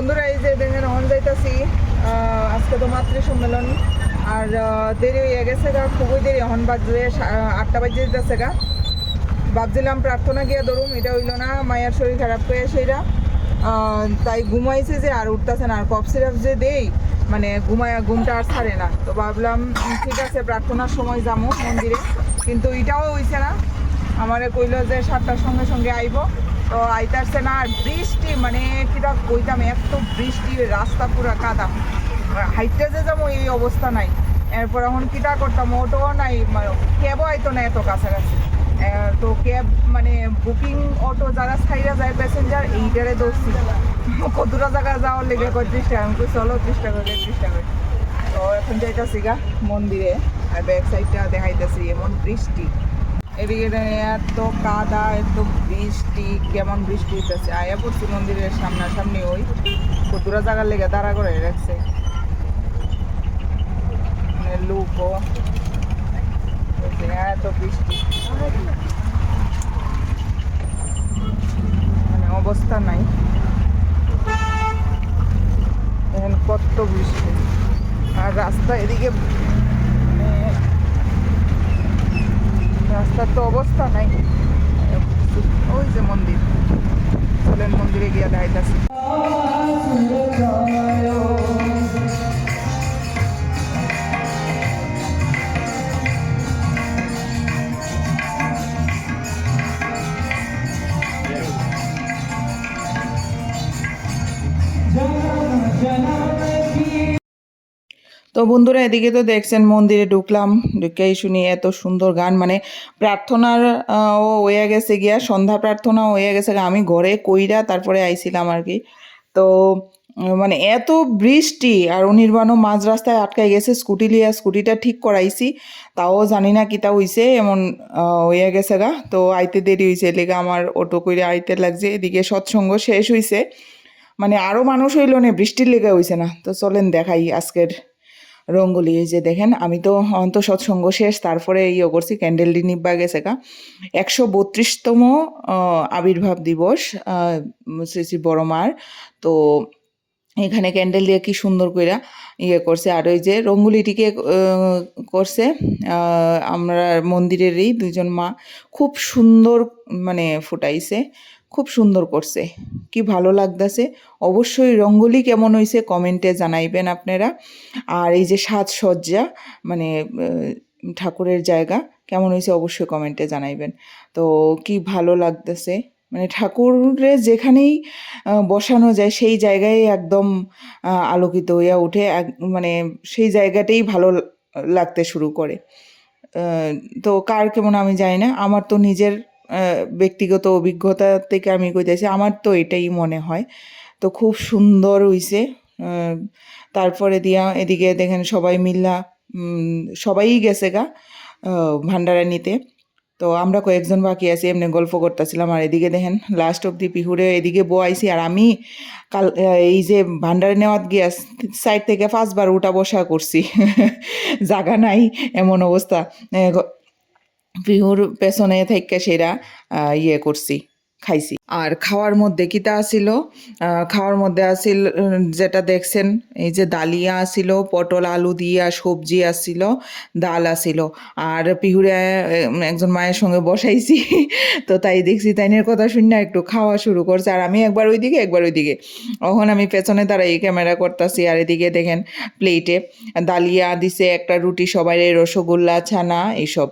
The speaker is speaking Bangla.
বন্ধুরা এই যে দেখেন অন যাইতাছি আজকে তো মাতৃ সম্মেলন আর দেরি হয়ে গেছে গা খুবই দেরি এখন বাজে সা- আটটা বাজে যেতেছে গা। ভাবছিলাম প্রার্থনা গিয়ে ধরুম এটা হইল না মায়ের শরীর খারাপ হয়ে আহ, তাই ঘুমাইছে যে আর উঠতেছে না আর কফ সিরাপ যে দেই মানে ঘুমায় ঘুমটা আর ছাড়ে না। তো ভাবলাম ঠিক আছে প্রার্থনার সময় যাব মন্দিরে। কিন্তু এটাও হইছে না আমারে কইল যে সাতটার সঙ্গে সঙ্গে আইব। তো আইতারছে না, বৃষ্টি মানে কিটা কইতাম, এত বৃষ্টি, রাস্তা পুরা কাদা। হাইটে যে যাব এই অবস্থা নাই। এরপর এখন কিটা করতাম, অটোও নাই ক্যাবও আইতো না এত কাছাকাছি। তো ক্যাব মানে বুকিং অটো যারা ছাইরা যায় প্যাসেঞ্জার, এইটারে দৌড়ছি কতটা জায়গা যাওয়ার লেগে পঁয়ত্রিশ টাকা আমি চলো টাকা করে টাকা করে। তো এখন যাইতাছি গা মন্দিরে, আর ব্যাক সাইডটা দেখাইতেছি, এমন বৃষ্টি। এদিকে এত কাদা, এত বৃষ্টি, কেমন বৃষ্টি হইতেছে। আয়া পড়ছি মন্দিরের সামনাসামনি ওই কতটা জায়গার লেগে দাঁড়া করে রাখছে। মানে লুকও এত বৃষ্টি। মানে অবস্থা নাই। দেখেন কত বৃষ্টি। আর রাস্তা এদিকে মানে রাস্তার তো অবস্থা নাই। ওই যে মন্দির। চলেন মন্দিরে গিয়ে দেখাইতেছি। তো বন্ধুরা, এদিকে তো দেখছেন মন্দিরে ঢুকলাম। ঢুকেই শুনি এত সুন্দর গান মানে প্রার্থনার ও হয়ে গেছে গিয়া, সন্ধ্যা প্রার্থনা হয়ে গেছে আমি ঘরে কইরা তারপরে আইছিলাম আর কি তো মানে এত বৃষ্টি আর অনির্বাণও মাঝ রাস্তায় আটকাই গেছে, স্কুটি লিয়া স্কুটিটা ঠিক করাইছি, তাও জানি না কিতা হইছে, এমন হয়ে গেছে গা। তো আইতে দেরি হইছে লেগে আমার অটো করে আইতে লাগছে, এদিকে সৎসঙ্গ শেষ হইছে। মানে আরও মানুষ হইল না, বৃষ্টির লেগে হইছে না। তো চলেন দেখাই আজকের রঙ্গোলি, এই যে দেখেন, আমি তো অন্ত সৎসঙ্গ শেষ, তারপরে ইয়ে করছি ক্যান্ডেল নিব্বা গেছে কা একশো বত্রিশতম আবির্ভাব দিবস শ্রী শ্রী বড় মার। তো এখানে ক্যান্ডেল দিয়ে কি সুন্দর কইরা ইয়ে করছে। আর ওই যে রঙ্গুলিটিকে করছে আমরা মন্দিরেরই দুজন মা, খুব সুন্দর মানে ফুটাইছে। খুব সুন্দর করছে। কি ভালো লাগতেছে। অবশ্যই রঙ্গোলি কেমন হয়েছে কমেন্টে জানাইবেন আপনারা। আর এই যে সাজসজ্জা মানে ঠাকুরের জায়গা কেমন হয়েছে অবশ্যই কমেন্টে জানাইবেন। তো কি ভালো লাগতেছে। মানে ঠাকুরের যেখানেই বসানো যায় সেই জায়গায় একদম আলোকিত হইয়া ওঠে। এক মানে সেই জায়গাটাই ভালো লাগতে শুরু করে। তো কার কেমন আমি জানি না। আমার তো নিজের ব্যক্তিগত অভিজ্ঞতা থেকে আমি কইতেছি, আমার তো এটাই মনে হয়। তো খুব সুন্দর হইছে তারপরে দিয়া এদিকে দেখেন সবাই মিল্লা সবাই গেছে গা ভান্ডারা নিতে তো আমরা কয়েকজন বাকি আছি, এমনি গল্প করতেছিলাম, আর এদিকে দেখেন লাস্ট অব্দি পিহুরে এদিকে বয়াইছি, আর আমি কাল এই যে ভান্ডারে নেওয়াত গিয়া সাইড থেকে পাঁচবার উঠা বসা করছি। জাগা নাই, এমন অবস্থা। পিহুর পেছনে থেকে সেরা ইয়ে করছি, খাইছি। আর খাওয়ার মধ্যে কিতা আসিল খাওয়ার মধ্যে আসিল যেটা দেখছেন, এই যে ডালিয়া আসিল পটল, আলু দিয়া সবজি আসিল ডাল আসিল আর পিহুরে একজন মায়ের সঙ্গে বসাইছি, তো তাই দেখছি তাইনের কথা শুনে একটু খাওয়া শুরু করছে। আর আমি একবার ওইদিকে একবার ওইদিকে। তখন আমি পেছনে দাঁড়াই ক্যামেরা করতেছি, আর এদিকে দেখেন প্লেটে ডালিয়া দিছে, একটা রুটি সবাই রসগোল্লা, ছানা, এইসব।